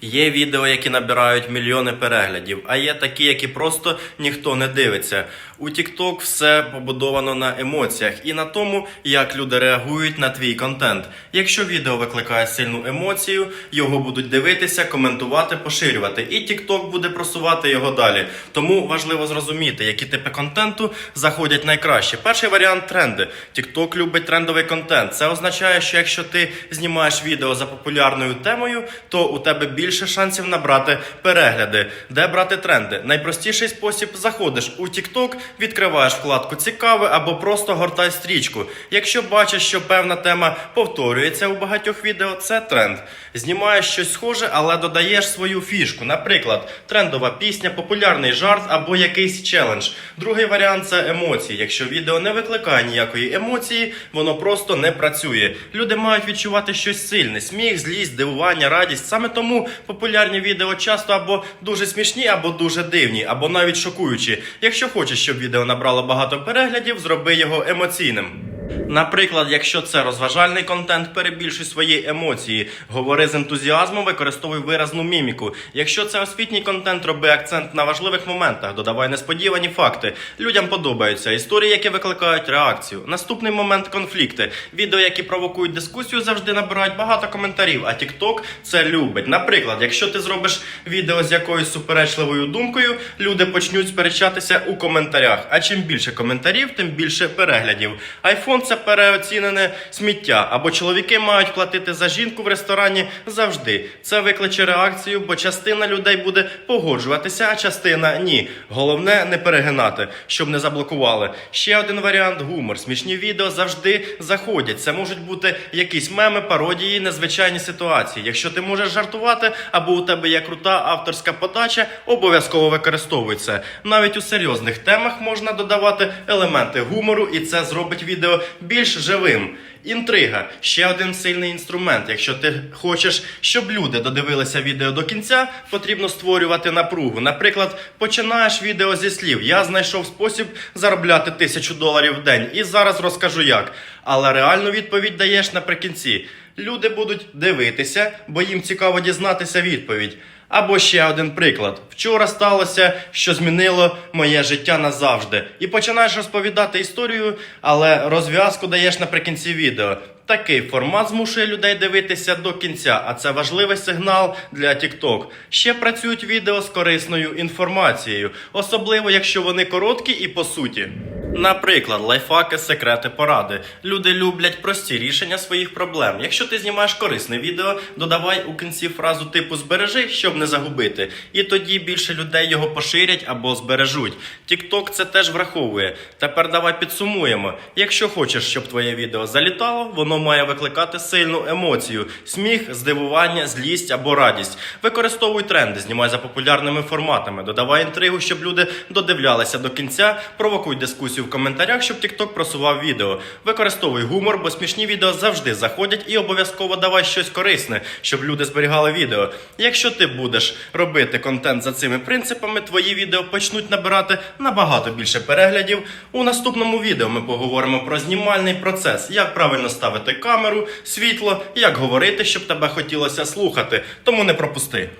Є відео, які набирають мільйони переглядів, а є такі, які просто ніхто не дивиться. У TikTok все побудовано на емоціях і на тому, як люди реагують на твій контент. Якщо відео викликає сильну емоцію, його будуть дивитися, коментувати, поширювати, і TikTok буде просувати його далі. Тому важливо зрозуміти, які типи контенту заходять найкраще. Перший варіант тренди. TikTok любить трендовий контент. Це означає, що якщо ти знімаєш відео за популярною темою, то у тебе більше шансів набрати перегляди. Де брати тренди? Найпростіший спосіб заходиш у TikTok, відкриваєш вкладку Цікаве або просто гортай стрічку. Якщо бачиш, що певна тема повторюється у багатьох відео, це тренд. Знімаєш щось схоже, але додаєш свою фішку. Наприклад, трендова пісня, популярний жарт або якийсь челендж. Другий варіант це емоції. Якщо відео не викликає ніякої емоції, воно просто не працює. Люди мають відчувати щось сильне: сміх, злість, здивування, радість. Саме тому популярні відео часто або дуже смішні, або дуже дивні, або навіть шокуючі. Якщо хочеш, щоб відео набрало багато переглядів, зроби його емоційним. Наприклад, якщо це розважальний контент, перебільшуй свої емоції, говори з ентузіазмом, використовуй виразну міміку. Якщо це освітній контент, роби акцент на важливих моментах, додавай несподівані факти. Людям подобаються історії, які викликають реакцію. Наступний момент конфлікти. Відео, які провокують дискусію, завжди набирають багато коментарів. А TikTok це любить. Наприклад, якщо ти зробиш відео з якоюсь суперечливою думкою, люди почнуть сперечатися у коментарях. А чим більше коментарів, тим більше переглядів. Айфон це переоцінене сміття. Або чоловіки мають платити за жінку в ресторані завжди. Це викличе реакцію, бо частина людей буде погоджуватися, а частина ні. Головне не перегинати, щоб не заблокували. Ще один варіант гумор. Смішні відео завжди заходять. Це можуть бути якісь меми, пародії, незвичайні ситуації. Якщо ти можеш жартувати, або у тебе є крута авторська подача, обов'язково використовуй це. Навіть у серйозних темах можна додавати елементи гумору, і це зробить відео більш живим. Інтрига ще один сильний інструмент. Якщо ти хочеш, щоб люди додивилися відео до кінця, потрібно створювати напругу. Наприклад, починаєш відео зі слів: Я знайшов спосіб заробляти тисячу доларів в день, і зараз розкажу як. Але реальну відповідь даєш наприкінці. Люди будуть дивитися, бо їм цікаво дізнатися відповідь. Або ще один приклад. Вчора сталося, що змінило моє життя назавжди. І починаєш розповідати історію, але розв'язку даєш наприкінці відео. Такий формат змушує людей дивитися до кінця, а це важливий сигнал для TikTok. Ще працюють відео з корисною інформацією, особливо якщо вони короткі і по суті. Наприклад, лайфхаки, секрети, поради. Люди люблять прості рішення своїх проблем. Якщо ти знімаєш корисне відео, додавай у кінці фразу типу збережи, щоб не загубити. І тоді більше людей його поширять або збережуть. TikTok це теж враховує. Тепер давай підсумуємо. Якщо хочеш, щоб твоє відео залітало, воно має викликати сильну емоцію: сміх, здивування, злість або радість. Використовуй тренди, знімай за популярними форматами, додавай інтригу, щоб люди додивлялися до кінця, провокуй дискусію в коментарях, щоб TikTok просував відео. Використовуй гумор, бо смішні відео завжди заходять, і обов'язково давай щось корисне, щоб люди зберігали відео. Якщо ти будеш робити контент за цими принципами, твої відео почнуть набирати набагато більше переглядів. У наступному відео ми поговоримо про знімальний процес, як правильно ставити камеру, світло, як говорити, щоб тебе хотілося слухати. Тому не пропусти.